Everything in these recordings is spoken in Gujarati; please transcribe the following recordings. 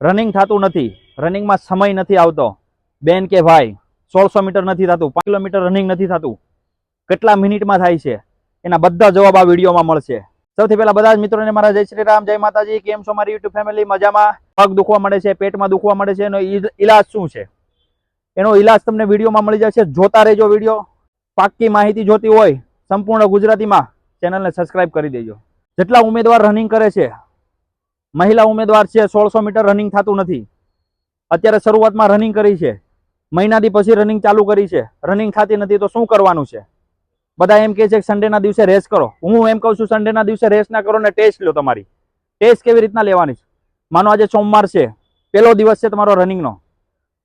રનિંગ થતું નથી. રનિંગમાં સમય નથી આવતો. બેન કે ભાઈ, સોળસો મીટર નથી થતું, પાંચ કિલોમીટર રનિંગ નથી થતું. કેટલા મિનિટમાં થાય છે? એના બધા જવાબ આ વિડીયોમાં મળશે. સૌથી પહેલા બધા જ મિત્રોને મારા જય શ્રી રામ, જય માતાજી, કેમ છો મારી યુટ્યુબ ફેમિલી મજામાં? પગ દુખવા મળે છે, પેટમાં દુખવા મળે છે, એનો ઈલાજ શું છે? એનો ઈલાજ તમને વિડીયોમાં મળી જશે. જોતા રહેજો વીડિયો. પાક્કી માહિતી જોતી હોય સંપૂર્ણ ગુજરાતીમાં. ચેનલને સબસ્ક્રાઇબ કરી દેજો. જેટલા ઉમેદવાર રનિંગ કરે છે મહિલા ઉમેદવાર છે, સોળસો મીટર રનિંગ થતું નથી. અત્યારે શરૂઆતમાં રનિંગ કરી છે. મહિનાથી પછી રનિંગ ચાલુ કરી છે. રનિંગ થતી નથી તો શું કરવાનું છે? બધા એમ કહે છે કે સન્ડેના દિવસે રેસ કરો. હું એમ કહું છું સન્ડેના દિવસે રેસ ના કરો ને ટેસ્ટ લો તમારી. ટેસ્ટ કેવી રીતના લેવાની છે? માનો આજે સોમવાર છે. પહેલો દિવસ છે તમારો રનિંગનો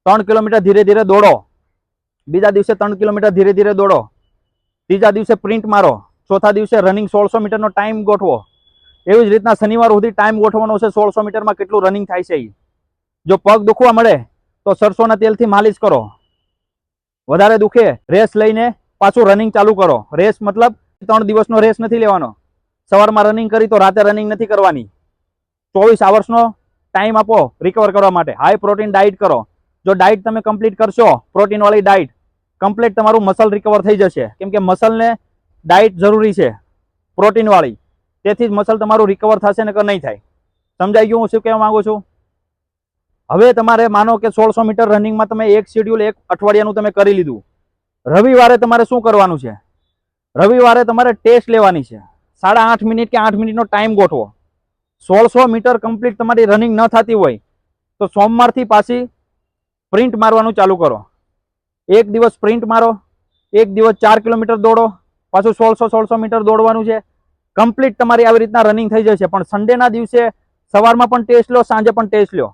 ત્રણ કિલોમીટર ધીરે ધીરે દોડો. બીજા દિવસે ત્રણ કિલોમીટર ધીરે ધીરે દોડો. ત્રીજા દિવસે પ્રિન્ટ મારો. ચોથા દિવસે રનિંગ સોળસો મીટરનો ટાઈમ ગોઠવો. એવી જ રીતના શનિવાર સુધી ટાઈમ ગોઠવવાનો છે. સોળસો મીટરમાં કેટલું રનિંગ થાય છે. જો પગ દુખવા મળે, તો સરસોના તેલથી માલિશ કરો. વધારે દુખે, રેસ લઈને પાછું રનિંગ ચાલુ કરો. રેસ મતલબ ત્રણ દિવસનો રેસ નથી લેવાનો. સવારમાં રનિંગ કરી તો રાતે રનિંગ નથી કરવાની. ચોવીસ આવર્સનો ટાઈમ આપો રિકવર કરવા માટે. હાઈ પ્રોટીન ડાયટ કરો. જો ડાયટ તમે કમ્પ્લીટ કરશો પ્રોટીનવાળી ડાયટ કમ્પ્લીટ તમારું મસલ રિકવર થઈ જશે. કેમ કે મસલને ડાયટ જરૂરી છે. પ્રોટીનવાળી તેથી જ મસલ તમારું રિકવર થશે ને કે નહીં થાય. સમજાઈ ગયું હું શું કહેવા માંગુ છું? હવે તમારે માનો કે સોળસો મીટર રનિંગમાં તમે એક શેડ્યુલ એક અઠવાડિયાનું તમે કરી લીધું. રવિવારે તમારે શું કરવાનું છે? રવિવારે તમારે ટેસ્ટ લેવાની છે. સાડા આઠ મિનિટ કે આઠ મિનિટનો ટાઈમ ગોઠવો. સોળસો મીટર કમ્પ્લીટ તમારી રનિંગ ન થતી હોય, તો સોમવારથી પાછી પ્રિન્ટ મારવાનું ચાલુ કરો. એક દિવસ પ્રિન્ટ મારો, એક દિવસ ચાર કિલોમીટર દોડો, પાછું સોળસો સોળસો મીટર દોડવાનું છે. કમ્પ્લીટ તમારી આવી રીતના રનિંગ થઈ જશે. પણ સન્ડેના દિવસે સવારમાં પણ ટેસ્ટ લો, સાંજે પણ ટેસ્ટ લો.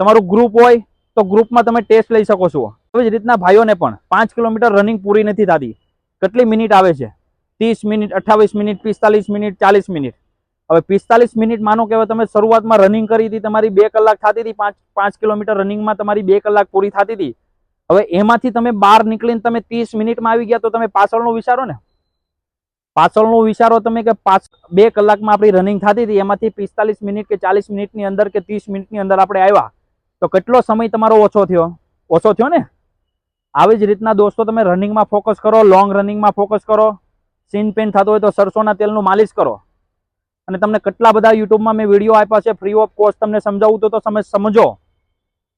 તમારું ગ્રુપ હોય તો ગ્રુપમાં તમે ટેસ્ટ લઈ શકો છો. એવી જ રીતના ભાઈઓને પણ પાંચ કિલોમીટર રનિંગ પૂરી નથી થતી. કેટલી મિનિટ આવે છે? ત્રીસ મિનિટ, અઠ્ઠાવીસ મિનિટ, પિસ્તાલીસ મિનિટ, ચાલીસ મિનિટ. હવે પિસ્તાલીસ મિનિટ માનો કે હવે તમે શરૂઆતમાં રનિંગ કરી હતી, તમારી બે કલાક થતી હતી, પાંચ પાંચ કિલોમીટર રનિંગમાં તમારી બે કલાક પૂરી થતી હતી. હવે એમાંથી તમે બહાર નીકળીને તમે ત્રીસ મિનિટમાં આવી ગયા તો તમે પાછળનું વિચારો ને. પાછળનું વિચારો તમે કે પાંચ બે કલાકમાં આપણી રનિંગ થતી હતી, એમાંથી પિસ્તાલીસ મિનિટ કે ચાલીસ મિનિટની અંદર કે ત્રીસ મિનિટની અંદર આપણે આવ્યા. તો કેટલો સમય તમારો ઓછો થયો? ઓછો થયો ને? આવી જ રીતના દોસ્તો તમે રનિંગમાં ફોકસ કરો લોંગ રનિંગમાં ફોકસ કરો. સીન પેન થતો હોય તો સરસોના તેલનું માલિશ કરો. અને તમને કેટલા બધા યુટ્યુબમાં મેં વીડિયો આપ્યા છે ફ્રી ઓફ કોસ્ટ તમને સમજાવું તો તમે સમજો.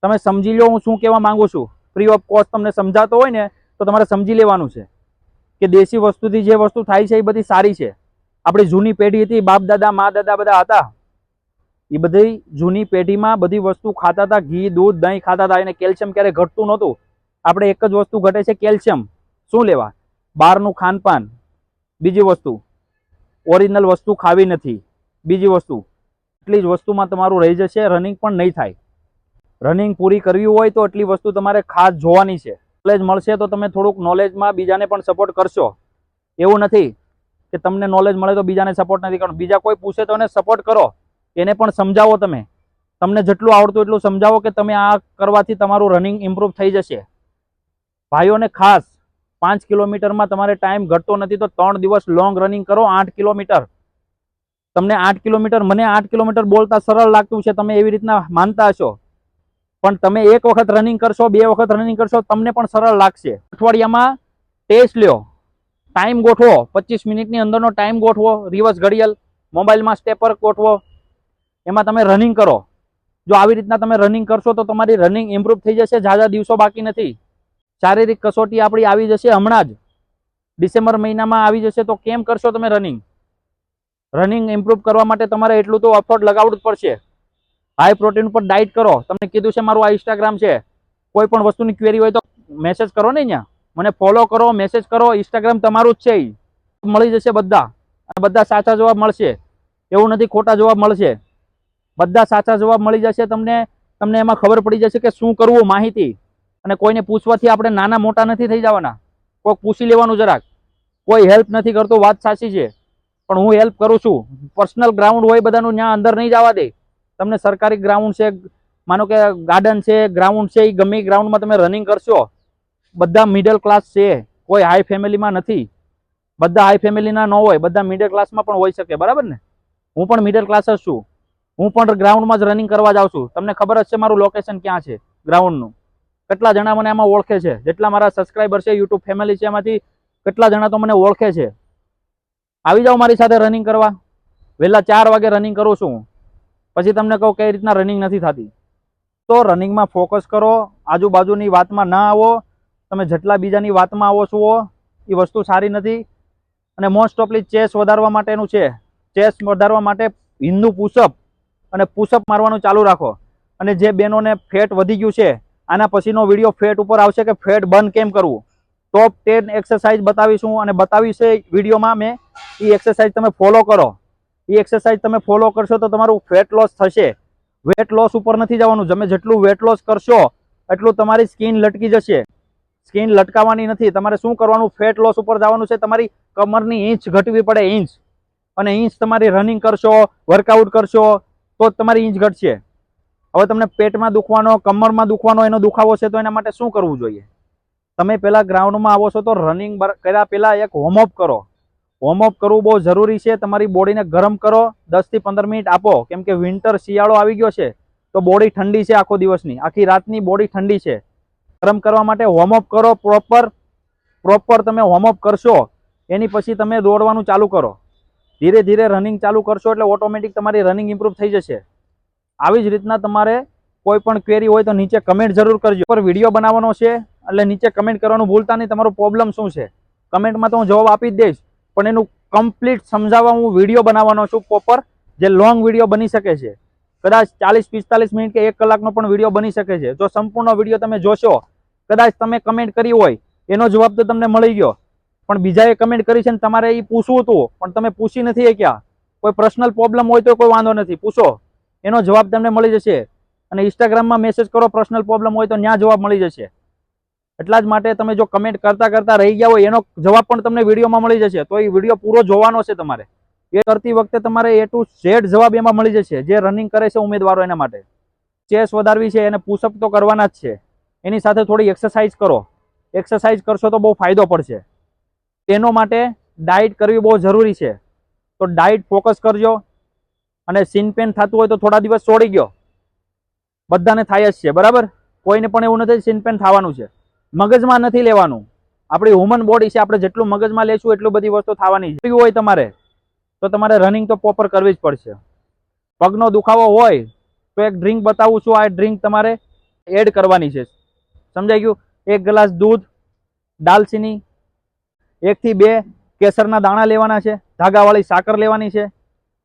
તમે સમજી લો હું શું કહેવા માંગુ છું. ફ્રી ઓફ કોસ્ટ તમને સમજાતો હોય ને, તો તમારે સમજી લેવાનું છે. કે દેશી વસ્તુથી જે વસ્તુ થાય છે એ બધી સારી છે. આપણી જૂની પેઢી હતી, બાપ દાદા, મા દાદા બધા હતા. એ બધી જૂની પેઢીમાં બધી વસ્તુ ખાતા હતા, ઘી, દૂધ, દહીં ખાતા હતા. એને કેલ્શિયમ ક્યારે ઘટતું નહોતું. આપણે એક જ વસ્તુ ઘટે છે, કેલ્શિયમ. શું લેવા? બહારનું ખાનપાન. બીજી વસ્તુ, ઓરિજિનલ વસ્તુ ખાવી નથી. બીજી વસ્તુ, એટલી જ વસ્તુમાં તમારું રહી જશે, રનિંગ પણ નહીં થાય. રનિંગ પૂરી કરવી હોય તો એટલી વસ્તુ તમારે ખાસ જોવાની છે. નોલેજ મળશે તો તમે થોડુંક નોલેજમાં બીજાને પણ સપોર્ટ કરશો. એવું નથી કે તમને નોલેજ મળે તો બીજાને સપોર્ટ નથી કરવાનો. બીજા કોઈ પૂછે તો એને સપોર્ટ કરો. એને પણ સમજાવો તમે. તમને જેટલું આવડતું એટલું સમજાવો કે તમે આ કરવાથી તમારું રનિંગ ઇમ્પ્રૂવ થઈ જશે. ભાઈઓને ખાસ પાંચ કિલોમીટરમાં તમારે ટાઈમ ઘટતો નથી તો ત્રણ દિવસ લોંગ રનિંગ કરો આઠ કિલોમીટર. તમને આઠ કિલોમીટર, મને આઠ કિલોમીટર બોલતા સરળ લાગતું છે, તમે એવી રીતના માનતા હશો. પણ તમે એક વખત રનિંગ કરશો, બે વખત રનિંગ કરશો, તમને પણ સરળ લાગશે. અઠવાડિયામાં ટેસ્ટ લ્યો. ટાઈમ ગોઠવો. પચીસ મિનિટની અંદરનો ટાઈમ ગોઠવો. રિવર્સ ઘડિયાળ. મોબાઈલમાં સ્ટેપર ગોઠવો. એમાં તમે રનિંગ કરો. જો આવી રીતના તમે રનિંગ કરશો તો તમારી રનિંગ ઇમ્પ્રૂવ થઈ જશે. ઝાઝા દિવસો બાકી નથી. શારીરિક કસોટી આપણી આવી જશે હમણાં જ. ડિસેમ્બર મહિનામાં આવી જશે તો કેમ કરશો તમે રનિંગ રનિંગ ઇમ્પ્રૂવ કરવા માટે તમારે એટલું તો અફોર્ડ લગાવવું જ પડશે. હાઈ પ્રોટીન પર ડાયટ કરો. તમને કીધું છે મારું આ ઇન્સ્ટાગ્રામ છે. કોઈ પણ વસ્તુની ક્વેરી હોય તો મેસેજ કરો ને અહીંયા. મને ફોલો કરો મેસેજ કરો. ઇન્સ્ટાગ્રામ તમારું જ છે મળી જશે બધા. અને બધા સાચા જવાબ મળશે. એવું નથી ખોટા જવાબ મળશે. બધા સાચા જવાબ મળી જશે તમને. તમને એમાં ખબર પડી જશે કે શું કરવું માહિતી. અને કોઈને પૂછવાથી આપણે નાના મોટા નથી થઈ જવાના. કોઈક પૂછી લેવાનું જરાક. કોઈ હેલ્પ નથી કરતો, વાત સાચી છે. પણ હું હેલ્પ કરું છું. પર્સનલ ગ્રાઉન્ડ હોય બધાનું, ત્યાં અંદર નહીં જવા દે. તમને સરકારી ગ્રાઉન્ડ છે, માનો કે ગાર્ડન છે ગ્રાઉન્ડ છે એ ગમે ગ્રાઉન્ડમાં તમે રનિંગ કરશો, બધા મિડલ ક્લાસ છે, કોઈ હાઈ ફેમિલીમાં નથી. બધા હાઈ ફેમિલીના ન હોય, બધા મિડલ ક્લાસમાં પણ હોઈ શકે, બરાબર ને? હું પણ મિડલ ક્લાસ જ છું. હું પણ ગ્રાઉન્ડમાં જ રનિંગ કરવા જાઉં છું. તમને ખબર જ છે મારું લોકેશન ક્યાં છે ગ્રાઉન્ડનું કેટલા જણા મને આમાં ઓળખે છે? જેટલા મારા સબસ્ક્રાઈબર છે યુટ્યુબ ફેમિલી છે એમાંથી, કેટલા જણા તો મને ઓળખે છે? આવી જાઓ મારી સાથે રનિંગ કરવા. વહેલા ચાર વાગે રનિંગ કરું છું હું. પછી તમને કહું કઈ રીતના રનિંગ નથી થતી. તો રનિંગમાં ફોકસ કરો, આજુબાજુની વાતમાં ના આવો, તમે જેટલા બીજાની વાતમાં આવો છો એ વસ્તુ સારી નથી. અને મોસ્ટ ઓફલી ચેસ વધારવા માટેનું છે. ચેસ વધારવા માટે હિન્દુ પુશઅપ અને પુશઅપ મારવાનું ચાલુ રાખો. અને જે બહેનોને ફેટ વધી ગયું છે, આના પછીનો વીડિયો ફેટ ઉપર આવશે કે ફેટ બંધ કેમ કરવું? ટોપ ટેન એક્સરસાઇઝ બતાવીશું અને બતાવીશ વિડીયોમાં મેં એ એક્સરસાઇઝ તમે ફોલો કરો. એ એક્સરસાઇઝ તમે ફોલો કરશો તો તમારું ફેટ લોસ થશે. વેટ લોસ ઉપર નથી જવાનું. તમે જેટલું વેટ લોસ કરશો, એટલું તમારી સ્કિન લટકી જશે. સ્કિન લટકાવવાની નથી. તમારે શું કરવાનું? ફેટ લોસ ઉપર જવાનું છે. તમારી કમરની ઇંચ ઘટવી પડે ઇંચ. અને ઇંચ તમારી રનિંગ કરશો વર્કઆઉટ કરશો, તો તમારી ઇંચ ઘટશે. હવે તમને પેટમાં દુખવાનો, કમરમાં દુખવાનો એનો દુખાવો છે, તો એના માટે શું કરવું જોઈએ? તમે પહેલાં ગ્રાઉન્ડમાં આવો છો તો રનિંગ કર્યા પહેલાં એક વોર્મઅપ કરો. વોર્મઅપ કરવું બહુ જરૂરી છે. તમારી બોડીને ગરમ કરો. દસથી પંદર મિનિટ આપો. કેમ કે વિન્ટર શિયાળો આવી ગયો છે, તો બોડી ઠંડી છે આખો દિવસની. આખી રાતની બોડી ઠંડી છે. ગરમ કરવા માટે વોર્મઅપ કરો પ્રોપર પ્રોપર તમે વોર્મઅપ કરશો, એની પછી તમે દોડવાનું ચાલુ કરો. ધીરે ધીરે રનિંગ ચાલુ કરશો એટલે ઓટોમેટિક તમારી રનિંગ ઇમ્પ્રૂવ થઈ જશે. આવી જ રીતના તમારે કોઈ પણ ક્વેરી હોય તો નીચે કમેન્ટ જરૂર કરજો. પર વીડિયો બનાવવાનો છે, એટલે નીચે કમેન્ટ કરવાનું ભૂલતા નહીં. તમારો પ્રોબ્લેમ શું છે? કમેન્ટમાં તો હું જવાબ આપી જ દઈશ. પણ એનું કમ્પ્લીટ સમજાવવા હું વીડિયો બનાવવાનો છું પ્રોપર જે લોંગ વીડિયો બની શકે છે. કદાચ ચાલીસ, પિસ્તાલીસ મિનિટ કે એક કલાકનો પણ વીડિયો બની શકે છે. જો સંપૂર્ણ વીડિયો તમે જોશો, કદાચ તમે કમેન્ટ કરી હોય, એનો જવાબ તો તમને મળી ગયો. પણ બીજાએ કમેન્ટ કરી છે ને તમારે એ પૂછવું હતું, પણ તમે પૂછી નથી શક્યા. કોઈ પર્સનલ પ્રોબ્લેમ હોય તો કોઈ વાંધો નથી, પૂછો. એનો જવાબ તમને મળી જશે. અને ઇન્સ્ટાગ્રામમાં મેસેજ કરો પર્સનલ પ્રોબ્લેમ હોય તો ત્યાં જવાબ મળી જશે. એટલા જ માટે તમે જો કમેન્ટ કરતા કરતા રહી ગયા હોય, એનો જવાબ પણ તમને વિડીયોમાં મળી જશે. તો એ વીડિયો પૂરો જોવાનો છે તમારે. એ કરતી વખતે તમારે એ ટુ ઝેડ જવાબ એમાં મળી જશે. જે રનિંગ કરે છે ઉમેદવારો એના માટે. ચેસ વધારવી છે, એને પુશઅપ તો કરવાના જ છે. એની સાથે થોડી એક્સરસાઇઝ કરો. એક્સરસાઇઝ કરશો તો બહુ ફાયદો પડશે. તેનો માટે ડાયટ કરવી બહુ જરૂરી છે. તો ડાયટ ફોકસ કરજો. અને સીન પેન થતું હોય તો થોડા દિવસ છોડી ગયો. બધાને થાય જ છે. બરાબર? કોઈને પણ એવું નથી સીન પેન થવાનું છે. મગજમાં નથી લેવાનું. આપણી હ્યુમન બોડી છે, આપણે જેટલું મગજમાં લેશું, એટલું બધી વસ્તુ થવાની છે હોય તમારે. તો તમારે રનિંગ તો પ્રોપર કરવી જ પડશે. પગનો દુખાવો હોય, તો એક ડ્રિંક બતાવું છું, આ ડ્રિંક તમારે એડ કરવાની છે. સમજાઈ ગયું? એક ગ્લાસ દૂધ, દાલચીની, એકથી બે કેસરના દાણા લેવાના છે, ધાગાવાળી સાકર લેવાની છે,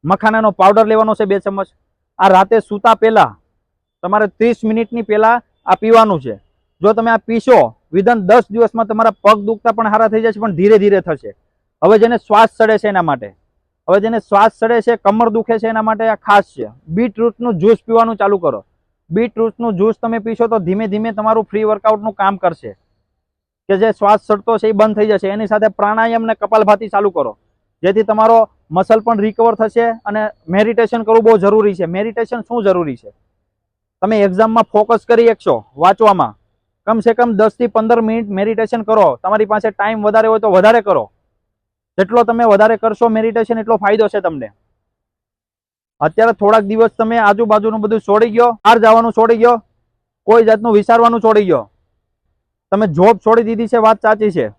મખાનાનો પાવડર લેવાનો છે બે ચમચ. આ રાતે સૂતા પહેલાં તમારે ત્રીસ મિનિટની પહેલાં આ પીવાનું છે. જો તમે આ પીશો વિધન દસ દિવસમાં તમારા પગ દુખતા પણ સારા થઈ જશે પણ ધીરે ધીરે થશે. હવે જેને શ્વાસ ચડે છે એના માટે. હવે જેને શ્વાસ ચડે છે, કમર દુખે છે એના માટે આ ખાસ છે. બીટરૂટનું જ્યુસ પીવાનું ચાલુ કરો. બીટરૂટનું જ્યુસ તમે પીશો તો ધીમે ધીમે તમારું ફ્રી વર્કઆઉટનું કામ કરશે. કે જે શ્વાસ ચડતો છે એ બંધ થઈ જશે. એની સાથે પ્રાણાયામ ને કપાલભાતી ચાલુ કરો. જેથી તમારો મસલ પણ રિકવર થશે અને મેડિટેશન કરવું બહુ જરૂરી છે. મેડિટેશન શું જરૂરી છે? તમે એક્ઝામમાં ફોકસ કરી શકશો વાંચવામાં. કમસે કમ દસથી પંદર મિનિટ મેડિટેશન કરો. તમારી પાસે ટાઈમ વધારે હોય તો વધારે કરો. જેટલો તમે વધારે કરશો મેડિટેશન એટલો ફાયદો છે તમને. અત્યારે થોડાક દિવસ તમે આજુબાજુનું બધું છોડી ગયો, બહાર જવાનું છોડી ગયો, કોઈ જાતનું વિચારવાનું છોડી ગયો. તમે જોબ છોડી દીધી છે, વાત સાચી છે.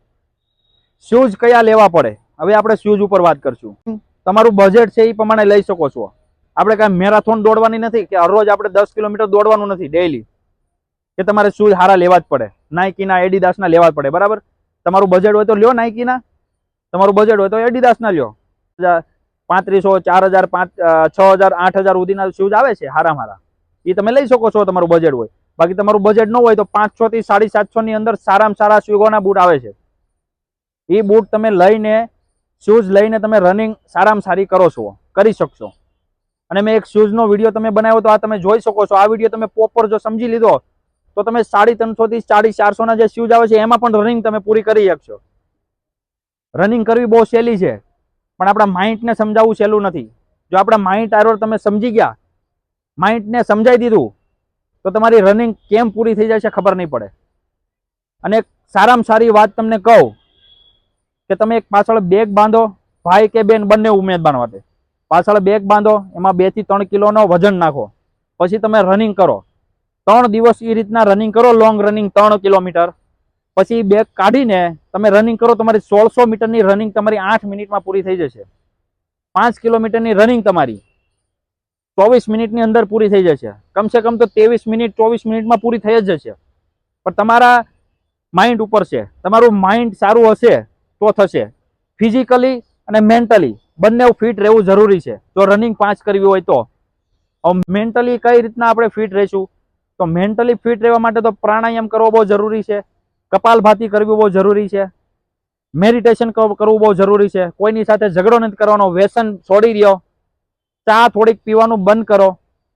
શૂઝ કયા લેવા પડે? હવે આપણે શૂઝ ઉપર વાત કરશું. તમારું બજેટ છે એ પ્રમાણે લઈ શકો છો. આપણે કાંઈ મેરાથોન દોડવાની નથી કે હરરોજ આપણે દસ કિલોમીટર દોડવાનું નથી ડેઈલી કે તમારે શૂઝ હારા લેવા જ પડે. નાઇકીના એડિડાસના લેવા જ પડે, બરાબર? તમારું બજેટ હોય તો લ્યો નાઇકીના તમારું બજેટ હોય તો એડિડાસના લ્યો. પાંત્રીસો, ચાર હજાર, પાંચ છ હજાર, આઠ હજાર સુધીના શૂઝ આવે છે હારા હારા. એ તમે લઈ શકો છો તમારું બજેટ હોય. બાકી તમારું બજેટ ન હોય તો પાંચસો થી સાડી સાતસો ની અંદર સારામાં સારા સ્વીગોના બૂટ આવે છે. એ બૂટ તમે લઈને શૂઝ લઈને તમે રનિંગ સારામાં સારી કરો છો, કરી શકશો. અને મેં એક શૂઝનો વીડિયો તમે બનાવ્યો તો આ તમે જોઈ શકો છો. આ વીડિયો તમે પ્રોપર જો સમજી લીધો તો તમે સાડી ત્રણસો થી સાડી ચારસો ના જે શૂઝ આવે છે, એમાં પણ રનિંગ તમે પૂરી કરી શકશો. રનિંગ કરવી બહુ સહેલી છે, પણ આપણા માઇન્ડને સમજાવવું સહેલું નથી. જો આપણા માઇન્ડ આરોર તમે સમજી ગયા માઇન્ડને સમજાવી દીધું, તો તમારી રનિંગ કેમ પૂરી થઈ જાય છે ખબર નહીં પડે. અને સારામાં સારી વાત તમને કહું, કે તમે એક પાછળ બેગ બાંધો, ભાઈ કે બેન બંને ઉમેદવાર માટે. પાછળ બેગ બાંધો, એમાં બેથી ત્રણ કિલોનો વજન નાખો. પછી તમે રનિંગ કરો. ત્રણ દિવસ એ રીતના રનિંગ કરો લોંગ રનિંગ ત્રણ કિલોમીટર. પછી બેગ કાઢીને તમે રનિંગ કરો, તમારી સોળસો મીટરની રનિંગ તમારી આઠ મિનિટમાં પૂરી થઈ જશે. પાંચ કિલોમીટરની રનિંગ તમારી ચોવીસ મિનિટની અંદર પૂરી થઈ જશે. કમસે કમ તો ત્રેવીસ મિનિટ, ચોવીસ મિનિટમાં પૂરી થઈ જ જશે. પણ તમારા માઇન્ડ ઉપર છે, તમારું માઇન્ડ સારું હશે તો થશે. ફિઝિકલી અને મેન્ટલી બંને ફિટ રહેવું જરૂરી છે. જો રનિંગ પાંચ કરવી હોય તો. મેન્ટલી કઈ રીતના આપણે ફિટ રહીશું? તો મેન્ટલી ફિટ રહેવા માટે તો પ્રાણાયામ કરવો બહુ જરૂરી છે. કપાલભાતી કરવી બહુ જરૂરી છે. મેડિટેશન કરવું બહુ જરૂરી છે. કોઈની સાથે ઝઘડો નથી કરવાનો, વ્યસન છોડી રહ્યો ચા થોડીક પીવાનું બંધ કરો.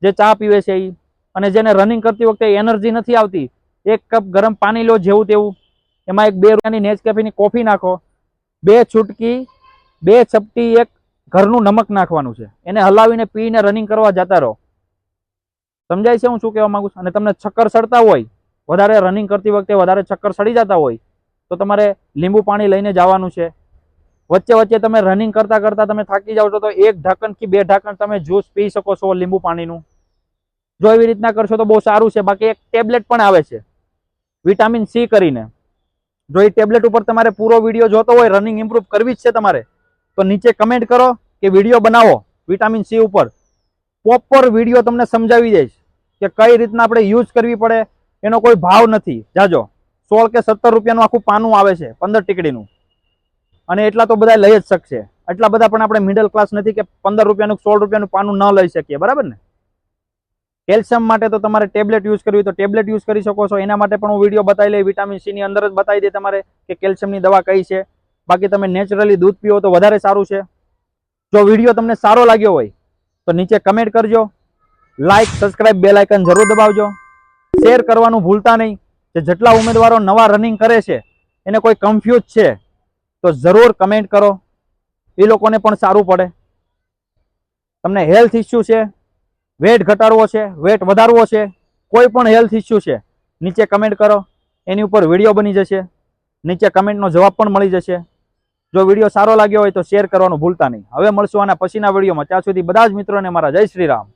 જે ચા પીવે છે એ અને જેને રનિંગ કરતી વખતે એનર્જી નથી આવતી, એક કપ ગરમ પાણી લો જેવું તેવું. એમાં એક બે રૂપિયાની નેચકેફીની કોફી નાખો. બે છૂટકી, બે ચપટી એક ઘરનું નમક નાખવાનું છે. એને હલાવીને પીને રનિંગ કરવા જતા રહો. સમજાય છે હું શું કહેવા માંગુ છું? અને તમને ચક્કર સડતા હોય, વધારે રનિંગ કરતી વખતે વધારે ચક્કર સડી જતા હોય, તો તમારે લીંબુ પાણી લઈને જવાનું છે. વચ્ચે વચ્ચે તમે રનિંગ કરતા કરતા તમે થાકી જાવ છો, તો એક ઢાંકણ કે બે ઢાંકણ તમે જ્યુસ પી શકો છો લીંબુ પાણીનું. જો એવી રીતના કરશો તો બહુ સારું છે. બાકી એક ટેબ્લેટ પણ આવે છે વિટામિન સી કરીને. જો એ ટેબ્લેટ ઉપર તમારે પૂરો વીડિયો જોતો હોય રનિંગ ઇમ્પ્રૂવ કરવી જ છે તમારે, તો નીચે કમેન્ટ કરો કે વીડિયો બનાવો વિટામિન સી ઉપર. પ્રોપર વીડિયો તમને સમજાવી દઈશ. કે કઈ રીતના આપણે યુઝ કરવી પડે એનો કોઈ ભાવ નથી. જાજો. સોળ કે સત્તર રૂપિયાનું આખું પાનું આવે છે, પંદર ટીકડીનું. અને એટલા તો બધા લઈ જ શકશે. એટલા બધા પણ આપણે મિડલ ક્લાસ નથી કે પંદર રૂપિયાનું સોળ રૂપિયાનું પાનું ન લઈ શકીએ. બરાબર ને? કેલ્શિયમ માટે તો તમારે ટેબ્લેટ યુઝ કરવી તો ટેબ્લેટ યુઝ કરી શકો છો. એના માટે પણ હું વીડિયો બતાવી લઈ વિટામિન સીની અંદર જ બતાવી દે તમારે કે કેલ્શિયમની દવા કઈ છે. બાકી તમે નેચરલી દૂધ પીવો તો વધારે સારું છે. જો વીડિયો તમને સારો લાગ્યો હોય તો નીચે કમેન્ટ કરજો. લાઈક સબસ્ક્રાઇબ બે લાઇકન જરૂર દબાવજો. શેર કરવાનું ભૂલતા નહીં. કે જેટલા ઉમેદવારો નવા રનિંગ કરે છે, એને કોઈ કન્ફ્યુઝ છે, તો જરૂર કમેન્ટ કરો. એ લોકોને પણ સારું પડે. તમને હેલ્થ ઇસ્યુ છે વેટ ઘટાડવો છે વેટ વધારવો છે, કોઈ પણ હેલ્થ ઇસ્યુ છે, નીચે કમેન્ટ કરો. એની ઉપર વીડિયો બની જશે. નીચે કમેન્ટનો જવાબ પણ મળી જશે. જો વીડિયો સારો લાગ્યો હોય તો શેર કરવાનું ભૂલતા નહીં. હવે મળશું આના પછીના વિડીયોમાં ત્યાં સુધી બધા જ મિત્રોને મારા જય શ્રી રામ.